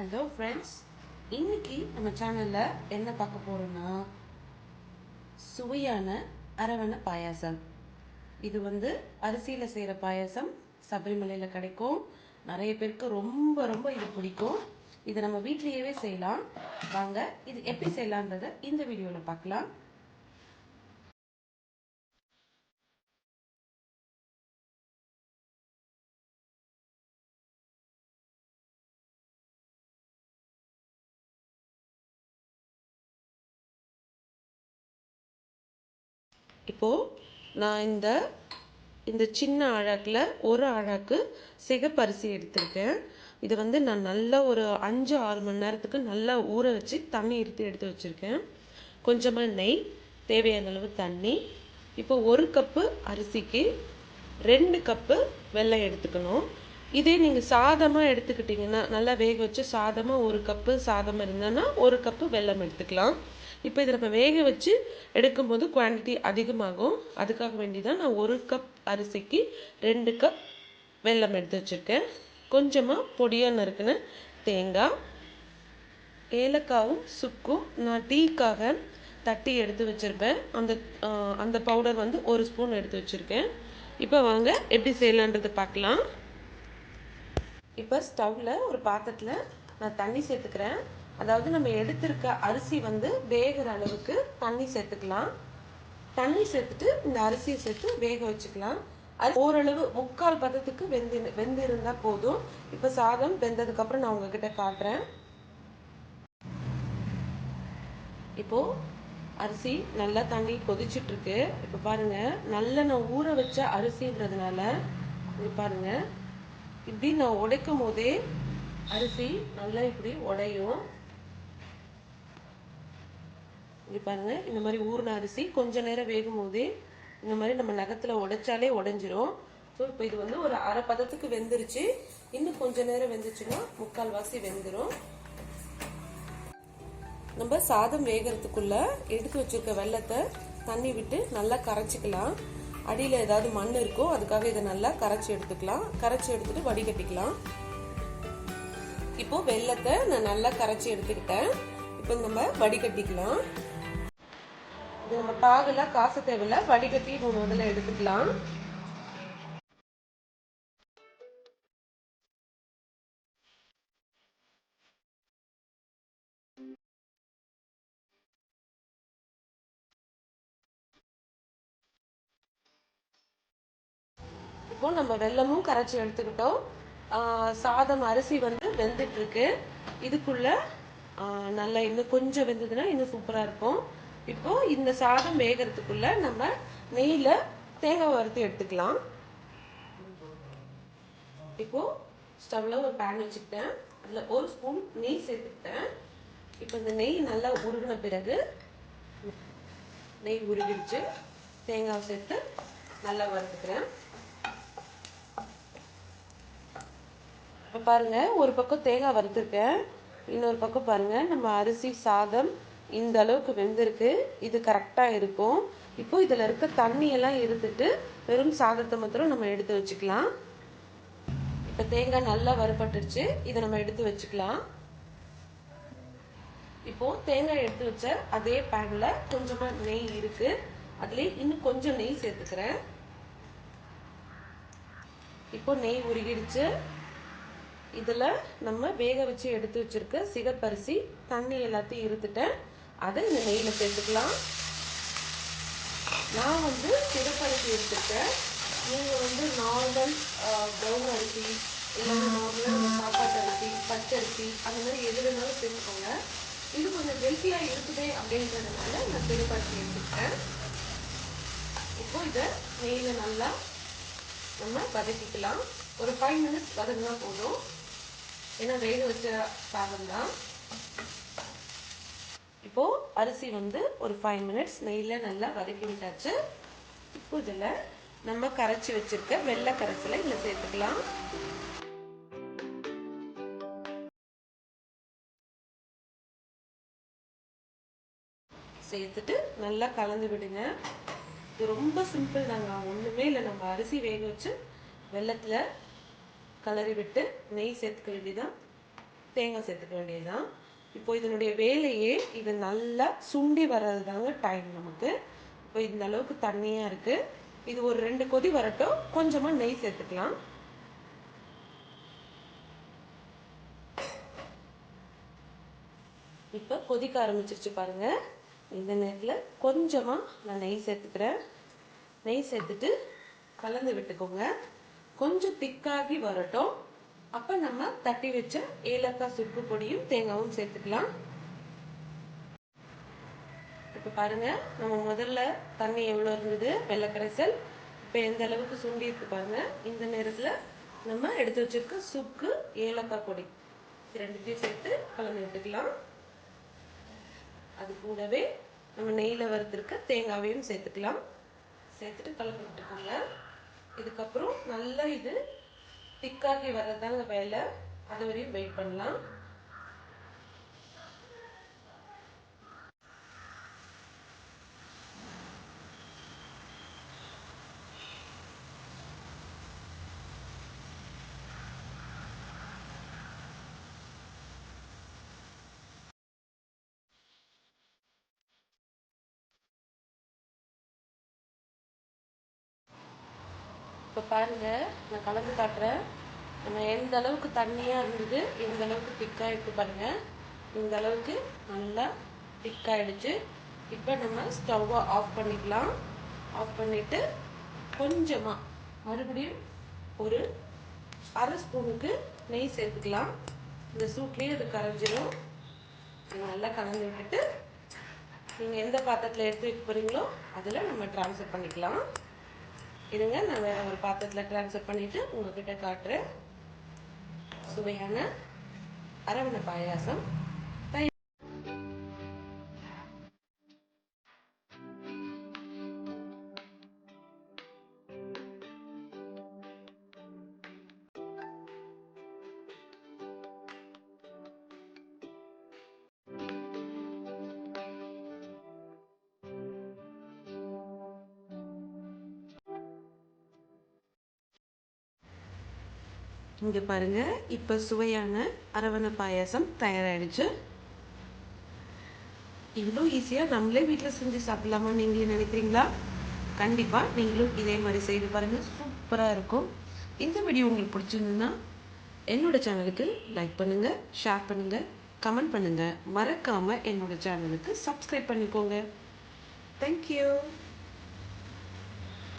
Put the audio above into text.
Hello friends இன்னைக்கு நம்ம சேனலில் என்ன பார்க்க போகிறோன்னா சுவையான அரவணை பாயாசம். இது வந்து அரிசியில் செய்கிற பாயாசம் சபரிமலையில் கிடைக்கும். நிறைய பேருக்கு ரொம்ப ரொம்ப இது பிடிக்கும். இதை நம்ம வீட்லேயே செய்யலாம். வாங்க இது எப்படி செய்யலான்றதை இந்த வீடியோவில் பார்க்கலாம். இப்போது நான் இந்த இந்த சின்ன அழகில் ஒரு அழகு சிகப்பரிசி எடுத்திருக்கேன். இதை வந்து நான் நல்லா ஒரு அஞ்சு ஆறு மணி நேரத்துக்கு நல்லா ஊற வச்சு தண்ணி எடுத்து எடுத்து வச்சுருக்கேன். கொஞ்சமாக நெய் தேவையான அளவு தண்ணி. இப்போ ஒரு கப்பு அரிசிக்கு ரெண்டு கப்பு வெல்லம் எடுத்துக்கணும். இதே நீங்கள் சாதமாக எடுத்துக்கிட்டிங்கன்னா நல்லா வேக வச்சு சாதமாக ஒரு கப்பு சாதம் இருந்ததுன்னா ஒரு கப்பு வெல்லம் எடுத்துக்கலாம். இப்போ இதை நம்ம வேக வச்சு எடுக்கும்போது குவான்டிட்டி அதிகமாகும். அதுக்காக வேண்டி தான் நான் ஒரு கப் அரிசிக்கு ரெண்டு கப் வெல்லம் எடுத்து வச்சுருக்கேன். கொஞ்சமாக பொடியாக நறுக்கின தேங்காய் ஏலக்காவும் சுக்கும் நான் டீக்காக தட்டி எடுத்து வச்சுருப்பேன். அந்த அந்த பவுடர் வந்து ஒரு ஸ்பூன் எடுத்து வச்சுருக்கேன். இப்போ வாங்க எப்படி செய்யலான்றது பார்க்கலாம். இப்போ ஸ்டவ்வில் ஒரு பாத்திரத்தில் நான் தண்ணி சேர்த்துக்கிறேன். அதாவது நம்ம எடுத்திருக்க அரிசி வந்து வேகிற அளவுக்கு தண்ணி சேர்த்துக்கலாம். தண்ணி சேர்த்துட்டு இந்த அரிசியை சேர்த்து வேக வச்சுக்கலாம். அது ஓரளவு முக்கால் பதத்துக்கு வெந்து வெந்து இருந்தால் போதும். இப்போ சாதம் வெந்ததுக்கப்புறம் நான் உங்ககிட்ட காட்டுறேன். இப்போது அரிசி நல்லா தண்ணி கொதிச்சிட்ருக்கு. இப்போ பாருங்கள் நல்லா நான் ஊற வச்ச அரிசின்றதுனால இது பாருங்கள் இப்படி நான் உடைக்கும் போதே அரிசி நல்லா இப்படி உடையும். இப்படி பாருங்கள் இந்த மாதிரி ஊர்ன அரிசி கொஞ்சம் நேரம் வேகும் போதே இந்த மாதிரி நம்ம நகத்தில் உடைச்சாலே உடஞ்சிரும். ஸோ இப்போ இது வந்து ஒரு அரை பதத்துக்கு வெந்துருச்சு. இன்னும் கொஞ்சம் நேரம் வெந்துச்சுன்னா முக்கால் வாசி வெந்துடும் நம்ம சாதம் வேகிறதுக்குள்ள எடுத்து வச்சிருக்க வெள்ளத்தை தண்ணி விட்டு நல்லா கரைச்சிக்கலாம். அடியில் ஏதாவது மண் இருக்கோ அதுக்காக இதை நல்லா கரைச்சி எடுத்துக்கலாம். கரைச்சி எடுத்துட்டு வடிகட்டிக்கலாம். இப்போ வெள்ளத்தை நான் நல்லா கரைச்சி எடுத்துக்கிட்டேன். இப்போ நம்ம வடிகட்டிக்கலாம். இது நம்ம பாகெல்லாம் காசு தேவையில்ல வடிகட்டி முதல்ல எடுத்துக்கலாம். இப்போ நம்ம வெள்ளமும் கரைச்சி எடுத்துக்கிட்டோம். சாதம் அரிசி வந்து வெந்துட்டு இருக்கு. இதுக்குள்ள நல்லா இன்னும் கொஞ்சம் வெந்ததுன்னா இன்னும் சூப்பராக இருக்கும். இப்போ இந்த சாதம் வேகிறதுக்குள்ள நம்ம நெய்யில் தேங்காய் வறுத்து எடுத்துக்கலாம். இப்போ ஸ்டவ்ல ஒரு பேன் வச்சுக்கிட்டேன். அதில் ஒரு ஸ்பூன் நெய் சேர்த்துக்கிட்டேன். இப்போ இந்த நெய் நல்லா உருகின பிறகு நெய் உருகிடுச்சு. தேங்காய் சேர்த்து நல்லா வறுத்துக்கிறேன். இப்போ பாருங்கள் ஒரு பக்கம் தேங்காய் வறுத்துருக்கேன். இன்னொரு பக்கம் பாருங்கள் நம்ம அரிசி சாதம் இந்த அளவுக்கு வெந்திருக்கு. இது கரெக்டாக இருக்கும். இப்போது இதில் இருக்க தண்ணியெல்லாம் இருந்துட்டு வெறும் சாதத்தை மாத்திரம் நம்ம எடுத்து வச்சுக்கலாம். இப்போ தேங்காய் நல்லா வறுபட்டுருச்சு. இதை நம்ம எடுத்து வச்சுக்கலாம். இப்போது தேங்காய் எடுத்து வச்ச அதே பேனில் கொஞ்சமாக நெய் இருக்குது அதுலேயே இன்னும் கொஞ்சம் நெய் சேர்த்துக்கிறேன். இப்போ நெய் உருகிடுச்சு. இதில் நம்ம வேக வச்சு எடுத்து வச்சுருக்க சிகப்பரிசி தண்ணி எல்லாத்தையும் இருத்துட்டேன். அதை இந்த நெய்யில் சேர்த்துக்கலாம். நான் வந்து சிகப்பரிசி எடுத்துருக்கேன் நீங்கள் வந்து நார்மல் ப்ரௌன் அரிசி இல்லைன்னா நார்மலாக சாப்பாட்டு அரிசி பச்சரிசி அந்த மாதிரி எது வேணாலும் சேர்த்துக்கோங்க. இது கொஞ்சம் ஹெல்த்தியாக இருக்குதே அப்படின்றதுனால நான் சிகப்பரிசி எடுத்துக்கிட்டேன். இப்போ இதை நெய்யில் நல்லா நம்ம வதக்கிக்கலாம். ஒரு ஃபைவ் மினிட்ஸ் வதங்கினா போதும். ஏன்னா வேக வச்ச சாதம் தான் அரிசி வந்து ஒரு ஃபைவ் மினிட்ஸ் நெய்யில் நல்லா வதக்கி விட்டாச்சு. இப்போ இதில் நம்ம கரைச்சி வச்சிருக்க வெள்ளை கரைசலை இதில் சேர்த்துக்கலாம். சேர்த்துட்டு நல்லா கலந்து விடுங்க. இது ரொம்ப சிம்பிள் தாங்க. ஒன்றுமே இல்லை. நம்ம அரிசி வேக வச்சு வெள்ளத்தில் கலரி விட்டு நெய் சேர்த்துக்க வேண்டியதான் தேங்காய் சேர்த்துக்க வேண்டியதுதான். இப்போ இதனுடைய வேலையே இது நல்லா சுண்டி வர்றது தாங்க டைம் நமக்கு. இப்போ இந்த அளவுக்கு தண்ணியாக இருக்குது இது ஒரு ரெண்டு கொதி வரட்டும். கொஞ்சமாக நெய் சேர்த்துக்கலாம். இப்போ கொதிக்க ஆரம்பிச்சிருச்சு பாருங்கள் இந்த நேரத்தில் கொஞ்சமாக நான் நெய் சேர்த்துக்கிறேன். நெய் சேர்த்துட்டு கலந்து விட்டுக்கோங்க. கொஞ்சம் திக்காகி வரட்டும். அப்போ நம்ம தட்டி வச்ச ஏலக்காய் சுக்கு பொடியும் தேங்காவும் சேர்த்துக்கலாம். இப்போ பாருங்கள் நம்ம முதல்ல தண்ணி எவ்வளோ இருந்தது? வெள்ளக்கரைசல். இப்போ எந்த அளவுக்கு சுண்டி இருக்கு பாருங்கள் இந்த நேரத்தில் நம்ம எடுத்து வச்சிருக்க சுக்கு ஏலக்காய் பொடி. ரெண்டுத்தையும் சேர்த்து கலந்து விட்டுக்கலாம் அது கூடவே நம்ம நெய்யில் வறுத்துருக்க தேங்காவையும் சேர்த்துக்கலாம். சேர்த்துட்டு கலந்து விட்டுக்கோங்க. இதுக்கப்புறம் நல்லா இது திக்காகி வர்றதாங்க வேலை. அது வரையும் வெயிட் பண்ணலாம். இப்போ பாருங்கள் நான் கலந்து காட்டுறேன். நம்ம எந்த அளவுக்கு தண்ணியாக இருந்தது எந்த அளவுக்கு திக்காக இருக்குது பாருங்கள் இந்த அளவுக்கு நல்லா திக்காகிடுச்சு இப்போ நம்ம ஸ்டவ்வை ஆஃப் பண்ணிக்கலாம். ஆஃப் பண்ணிவிட்டு கொஞ்சமாக மறுபடியும் ஒரு அரை ஸ்பூனுக்கு நெய் சேர்த்துக்கலாம். இந்த சூட்லேயே அது கரைஞ்சிடும் நல்லா கலந்து விட்டுட்டு நீங்கள் எந்த பாத்திரத்தில் எடுத்து வைக்க போகிறீங்களோ அதில் நம்ம ட்ரான்ஸ்ஃபர் பண்ணிக்கலாம். இருங்க நான் வேறு ஒரு பாத்திரத்தில் ட்ரான்ஸ்ஃபர் பண்ணிவிட்டு உங்கள்கிட்ட காட்டுறேன். சுவையான அரவணை பாயாசம். இங்கே பாருங்கள் இப்போ சுவையான அரவணை பாயாசம் தயாராகிடுச்சு இவ்வளோ ஈஸியாக நம்மளே வீட்டில் செஞ்சு சாப்பிடலாமா நீங்களே நினைக்கிறீங்களா? கண்டிப்பாக நீங்களும் இதே மாதிரி செய்து பாருங்கள் சூப்பராக இருக்கும். இந்த வீடியோ உங்களுக்கு பிடிச்சிருந்ததுன்னா என்னோடய சேனலுக்கு லைக் பண்ணுங்கள் ஷேர் பண்ணுங்கள் கமெண்ட் பண்ணுங்கள் மறக்காமல் என்னோடய சேனலுக்கு சப்ஸ்கிரைப் பண்ணிக்கோங்க. தேங்க்யூ